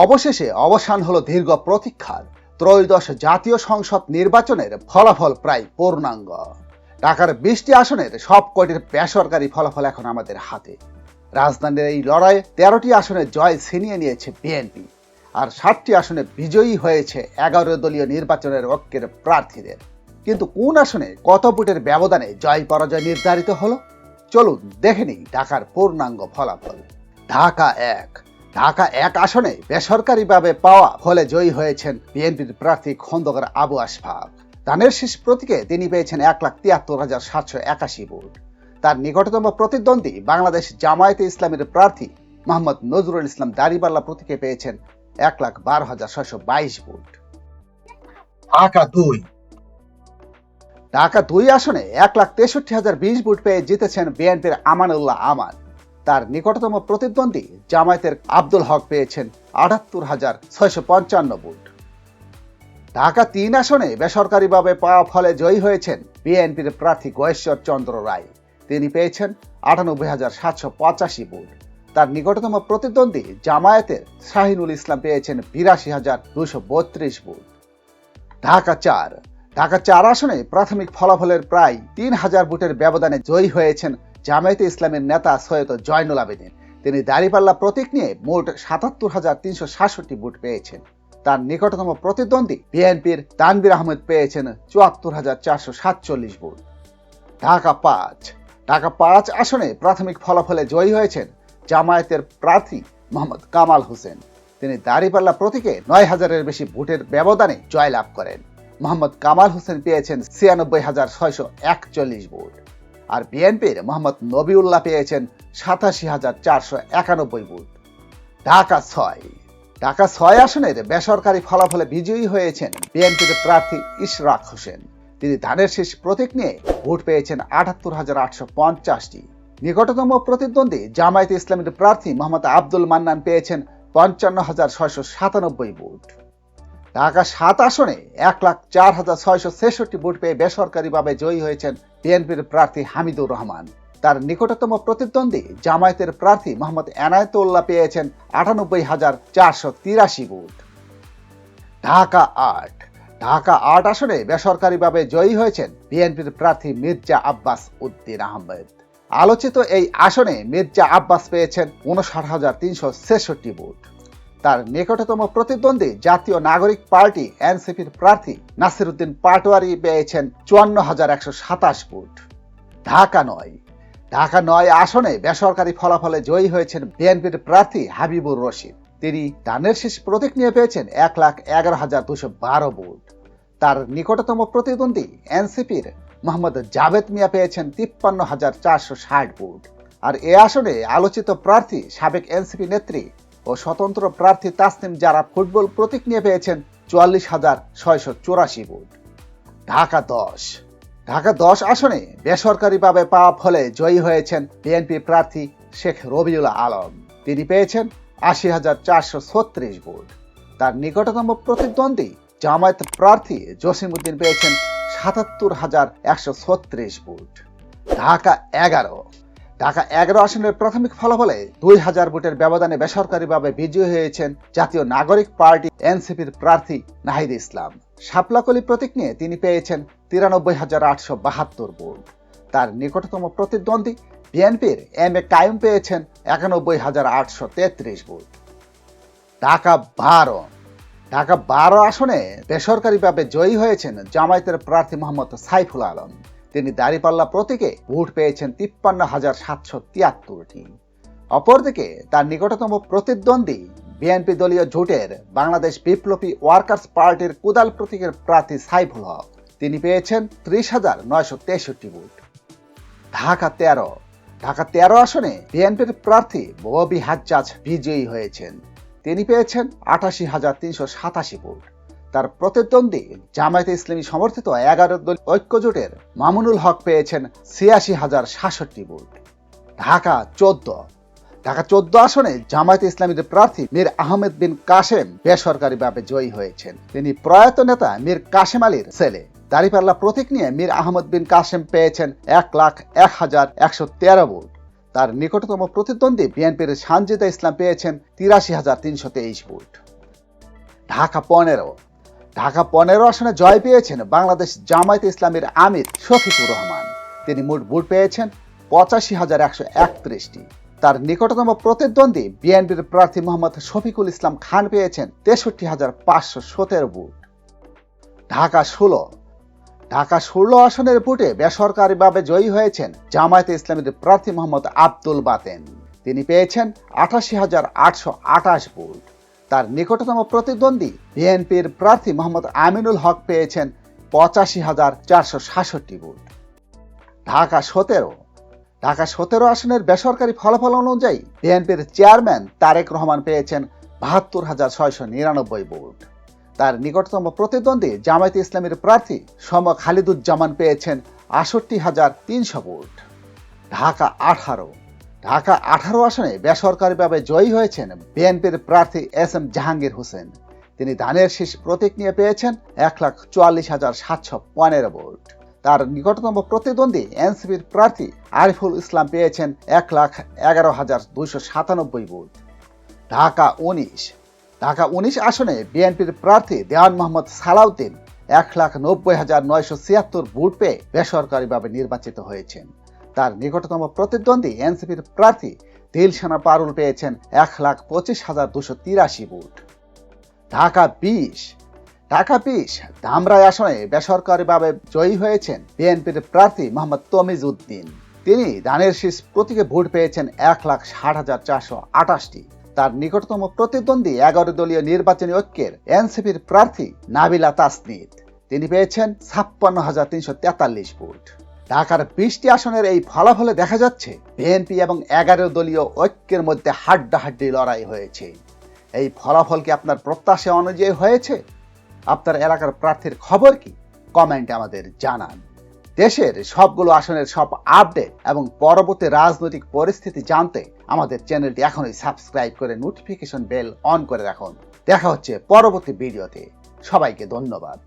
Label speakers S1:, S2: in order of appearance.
S1: অবশেষে অবসান হলো দীর্ঘ প্রতীক্ষার। ত্রয়োদশ জাতীয় সংসদ নির্বাচনের ফলাফল প্রায় পূর্ণাঙ্গ। ঢাকার বিশটি আসনের সব কয়টির বেসরকারি ফলাফল এখন আমাদের হাতে। রাজধানীর এই লড়াইয়ে তেরোটি আসনে জয় ছিনিয়ে নিয়েছে বিএনপি, আর ষাটটি আসনে বিজয়ী হয়েছে এগারো দলীয় নির্বাচনের ঐক্যের প্রার্থীদের। কিন্তু কোন আসনে কত ভোটের ব্যবধানে জয় পরাজয় নির্ধারিত হলো? চলুন দেখে নিই ঢাকার পূর্ণাঙ্গ ফলাফল। ঢাকা এক ঢাকা এক আসনে বেসরকারিভাবে পাওয়া ফলে জয়ী হয়েছেন বিএনপির প্রার্থী খন্দকার আবু আশফাক। ধানের শীষ প্রতীকে তিনি পেয়েছেন এক লাখ তিয়াত্তর হাজার সাতশো একাশি ভোট। তার নিকটতম প্রতিদ্বন্দ্বী বাংলাদেশ জামায়াতে ইসলামের প্রার্থী মোহাম্মদ নজরুল ইসলাম দাড়িপাল্লা প্রতীকে পেয়েছেন এক লাখ বারো হাজার ছয়শো বাইশ ভোট।
S2: ঢাকা দুই।
S1: ঢাকা দুই আসনে এক লাখ তেষট্টি হাজার বিশ ভোট পেয়ে জিতেছেন বিএনপির আমানুল্লাহ আমান তার নিকটতম প্রতিদ্বন্দ্বী জামায়াতের আব্দুল হক পেয়েছেন আটাত্তর হাজার ছয়শো পঞ্চান্ন ভোট। ঢাকা তিন আসনে বেসরকারিভাবে পাওয়া ফলে জয়ী হয়েছেন বিএনপির প্রার্থী গয়েশ্বর চন্দ্র রায়। তিনি পেয়েছেন আটানব্বই হাজার সাতশো পঁচাশি ভোট। তার নিকটতম প্রতিদ্বন্দ্বী জামায়াতের শাহিনুল ইসলাম পেয়েছেন বিরাশি হাজার দুশো বত্রিশ ভোট। ঢাকা চার। ঢাকা চার আসনে প্রাথমিক ফলাফলের প্রায় তিন হাজার ভোটের ব্যবধানে জয়ী হয়েছেন জামায়াতে ইসলামের নেতা সৈয়দ জয়নুল আবেদিন। তিনি দাঁড়িপাল্লা প্রতীক নিয়ে মোট সাতাত্তর হাজার তিনশো সাতষট্টি ভোট পেয়েছেন। তার নিকটতম প্রতিদ্বন্দ্বী বিএনপির তানবির আহমেদ পেয়েছেন চুয়াত্তর হাজার চারশো সাতচল্লিশ ভোট। ঢাকা পাঁচ। ঢাকা পাঁচ আসনে প্রাথমিক ফলাফলে জয়ী হয়েছেন জামায়াতের প্রার্থী মোহাম্মদ কামাল হোসেন। তিনি দাঁড়িপাল্লা প্রতীকে নয় হাজারের বেশি ভোটের ব্যবধানে জয়লাভ করেন। মোহাম্মদ কামাল হোসেন পেয়েছেন ছিয়ানব্বই হাজার ছয়শো একচল্লিশ ভোট। আর বিএনপির মোহাম্মদ নবিউল্লাহ পেয়েছেন সাতাশি হাজার চারশো একানব্বই ভোট। ঢাকা ছয়। ঢাকা ছয় আসনের বেসরকারি ফলাফলে বিজয়ী হয়েছেন বিএনপির প্রার্থী ইশরাক হোসেন। তিনি ধানের শীষ প্রতীক নিয়ে ভোট পেয়েছেন আটাত্তর হাজার আটশো পঞ্চাশটি। নিকটতম প্রতিদ্বন্দ্বী জামায়াত ইসলামের প্রার্থী মোহাম্মদ আব্দুল মান্নান পেয়েছেন পঞ্চান্ন হাজার ছয়শো সাতানব্বই ভোট। ঢাকা সাত আসনে এক লাখ চার হাজার ছয়শো ছেষট্টি ভোট পেয়ে বেসরকারিভাবে জয়ী হয়েছেন বিএনপির প্রার্থী হামিদুর রহমান। তার নিকটতম প্রতিদ্বন্দ্বী জামায়াতের প্রার্থী মোহাম্মদ এনায়েতুল্লাহ পেয়েছেন আটানব্বই হাজার চারশো তিরাশি ভোট। ঢাকা আট। ঢাকা আট আসনে বেসরকারিভাবে জয়ী হয়েছেন বিএনপির প্রার্থী মির্জা আব্বাস উদ্দিন আহমেদ। আলোচিত এই আসনে মির্জা আব্বাস পেয়েছেন উনষাট হাজার তিনশো ছেষট্টি ভোট। তার নিকটতম প্রতিদ্বন্দ্বী জাতীয় নাগরিক পার্টি এনসিপির প্রার্থী নাসিরুদ্দিন পাটোয়ারি পেয়েছেন চুয়ান্ন হাজার একশো সাতাশ ভোট। ঢাকা নয়। ঢাকা নয় আসনে বেসরকারি ফলাফলে জয়ী হয়েছেন বিএনপির প্রার্থী হাবিবুর রশিদ। তিনি দানের শেষ প্রতীক নিয়ে পেয়েছেন এক লাখ এগারো হাজার দুশো বারো ভোট। তার নিকটতম প্রতিদ্বন্দ্বী এনসিপির মোহাম্মদ জাভেদ মিয়া পেয়েছেন তিপ্পান্ন হাজার চারশো ষাট ভোট। আর এ আসনে আলোচিত প্রার্থী সাবেক এনসিপি নেত্রী ও স্বতন্ত্র প্রার্থী তাসনিম যারা ফুটবল প্রতীক নিয়ে পেয়েছেন চুয়াল্লিশ হাজার ছয়শো চুরাশি ভোট। ঢাকা দশ। ঢাকা দশ আসনে বেসরকারিভাবে পাওয়া ফলে জয়ী হয়েছেন বিএনপি প্রার্থী শেখ রবিউল আলম। তিনি পেয়েছেন আশি হাজার চারশো ছত্রিশ ভোট। তার নিকটতম প্রতিদ্বন্দ্বী জামায়াত প্রার্থী জসিমউদ্দিন পেয়েছেন সাতাত্তর হাজার একশো ছত্রিশ ভোট। ঢাকা এগারো। ঢাকা এগারো আসনের প্রাথমিক ফলাফলে দুই হাজার ভোটের ব্যবধানে বেসরকারিভাবে বিজয়ী হয়েছেন জাতীয় নাগরিক পার্টি এনসিপির প্রার্থী নাহিদ ইসলাম। শাপলাকলি প্রতীক নিয়ে তিনি পেয়েছেন তিরানব্বই হাজার আটশো বাহাত্তর ভোট। তার নিকটতম প্রতিদ্বন্দ্বী বিএনপির এম এ কায়ুম পেয়েছেন একানব্বই হাজার আটশো তেত্রিশ ভোট। ঢাকা বারো। ঢাকা বারো আসনে বেসরকারিভাবে জয়ী হয়েছেন জামায়াতের প্রার্থী মোহাম্মদ সাইফুল আলম। তিনি দাঁড়িপাল্লা প্রতীকে ভোট পেয়েছেন তিপ্পান্ন হাজার সাতশো তিয়াত্তরটি অপরদিকে তার নিকটতম প্রতিদ্বন্দ্বী বিএনপি দলীয় জোটের বাংলাদেশ বিপ্লবী ওয়ার্কার্স পার্টির কুদাল প্রতীকের প্রার্থী সাইফুল হক। তিনি পেয়েছেন ত্রিশ হাজার নয়শো তেষট্টি ভোট। ঢাকা তেরো। ঢাকা তেরো আসনে বিএনপির প্রার্থী ববি হাজ্জাজ বিজয়ী হয়েছেন। তিনি পেয়েছেন আটাশি হাজার তিনশো সাতাশি ভোট। তার প্রতিদ্বন্দ্বী জামায়াতে ইসলামী সমর্থিত এগারো দল ঐক্যজোটের মামুনুল হক পেয়েছেন ছিয়াশি হাজার সাতষট্টি ভোট। ঢাকা চোদ্দ। ঢাকা চোদ্দ আসনে জামায়াতে ইসলামীর প্রার্থী মীর আহমেদ বিন কাশেম বেসরকারিভাবে জয়ী হয়েছেন। তিনি প্রয়াত নেতা মীর কাশেম আলীর ছেলে। দাঁড়িপাল্লা প্রতীক নিয়ে মীর আহমদ বিন কাশেম পেয়েছেন এক লাখ এক হাজার একশো তেরো ভোট। তার নিকটতম প্রতিদ্বন্দ্বী বিএনপির সানজিদা ইসলাম পেয়েছেন তিরাশি হাজার তিনশো তেইশ ভোট। ঢাকা পনেরো। ঢাকা পনেরো আসনে জয় পেয়েছেন বাংলাদেশ জামায়াতে ইসলামের আমির শফিকুর রহমান। তিনি মোট ভোট পেয়েছেন পঁচাশি হাজার একশো একত্রিশটি। তার নিকটতম প্রতিদ্বন্দ্বী বিএনপির প্রার্থী মোহাম্মদ শফিকুল ইসলাম খান পেয়েছেন তেষট্টি হাজার পাঁচশো সতেরো ভোট। ঢাকা ষোলো। ঢাকা ষোলো আসনের ভোটে বেসরকারিভাবে জয়ী হয়েছেন জামায়াতে ইসলামের প্রার্থী মোহাম্মদ আব্দুল বাতেন। তিনি পেয়েছেন আঠাশি হাজার আটশো আটাশ ভোট। তার নিকটতম প্রতিদ্বন্দ্বী বিএনপির প্রার্থী মোহাম্মদ আমিনুল হক পেয়েছেন পঁচাশি হাজার চারশো সাতষট্টি ভোট। ঢাকা সতেরো। ঢাকা সতেরো আসনের বেসরকারি ফলাফল অনুযায়ী বিএনপির চেয়ারম্যান তারেক রহমান পেয়েছেন বাহাত্তর হাজার ছয়শো নিরানব্বই ভোট। তার নিকটতম প্রতিদ্বন্দ্বী জামায়াতে ইসলামের প্রার্থী সম খালিদুজ্জামান পেয়েছেন আষট্টি হাজার তিনশো ভোট। ঢাকা আঠারো। ঢাকা আঠারো আসনে বেসরকারিভাবে জয়ী হয়েছেন বিএনপির প্রার্থী এস এম জাহাঙ্গীর হোসেন। তিনি ধানের শীষ প্রতীক নিয়ে পেয়েছেন এক লাখ চুয়াল্লিশ হাজার সাতশো পনেরো ভোট। তার নিকটতম প্রতিদ্বন্দ্বী এনসিপির প্রার্থী আরিফুল ইসলাম পেয়েছেন এক লাখ এগারো হাজার দুইশো সাতানব্বই ভোট। ঢাকা উনিশ। ঢাকা উনিশ আসনে বিএনপির প্রার্থী দেওয়ান মোহাম্মদ সালাউদ্দিন এক লাখ নব্বই হাজার নয়শো ছিয়াত্তর ভোট পেয়ে বেসরকারিভাবে নির্বাচিত হয়েছেন। তার নিকটতম প্রতিদ্বন্দ্বী এনসিপির প্রার্থী দিলশানা পারুল পেয়েছেন এক লাখ পঁচিশ হাজার দুশো তিরাশি ভোট। ঢাকা বিশ। ঢাকা বিশ, ধামরাই আসনে বেসরকারিভাবে জয়ী হয়েছেন বিএনপির প্রার্থী মোহাম্মদ তমিজ উদ্দিন তিনি ধানের শীষ প্রতীকে ভোট পেয়েছেন এক লাখ ষাট হাজার চারশো আটাশটি। তার নিকটতম প্রতিদ্বন্দ্বী এগারো দলীয় নির্বাচনী ঐক্যের এনসিপির প্রার্থী নাবিলা তাসনিদ। তিনি পেয়েছেন ছাপ্পান্ন হাজার তিনশো তেতাল্লিশ ভোট। ঢাকার বিশটি আসনের এই ফলাফলে দেখা যাচ্ছে, বিএনপি এবং এগারো দলীয় ঐক্যের মধ্যে হাড্ডাহাড্ডি লড়াই হয়েছে। এই ফলাফল কি আপনার প্রত্যাশা অনুযায়ী হয়েছে? আপনার এলাকার প্রার্থীর খবর কি? কমেন্টে আমাদের জানান। দেশের সবগুলো আসনের সব আপডেট এবং পরবর্তী রাজনৈতিক পরিস্থিতি জানতে আমাদের চ্যানেলটি এখনই সাবস্ক্রাইব করে নোটিফিকেশন বেল অন করে রাখুন। দেখা হচ্ছে পরবর্তী ভিডিওতে। সবাইকে ধন্যবাদ।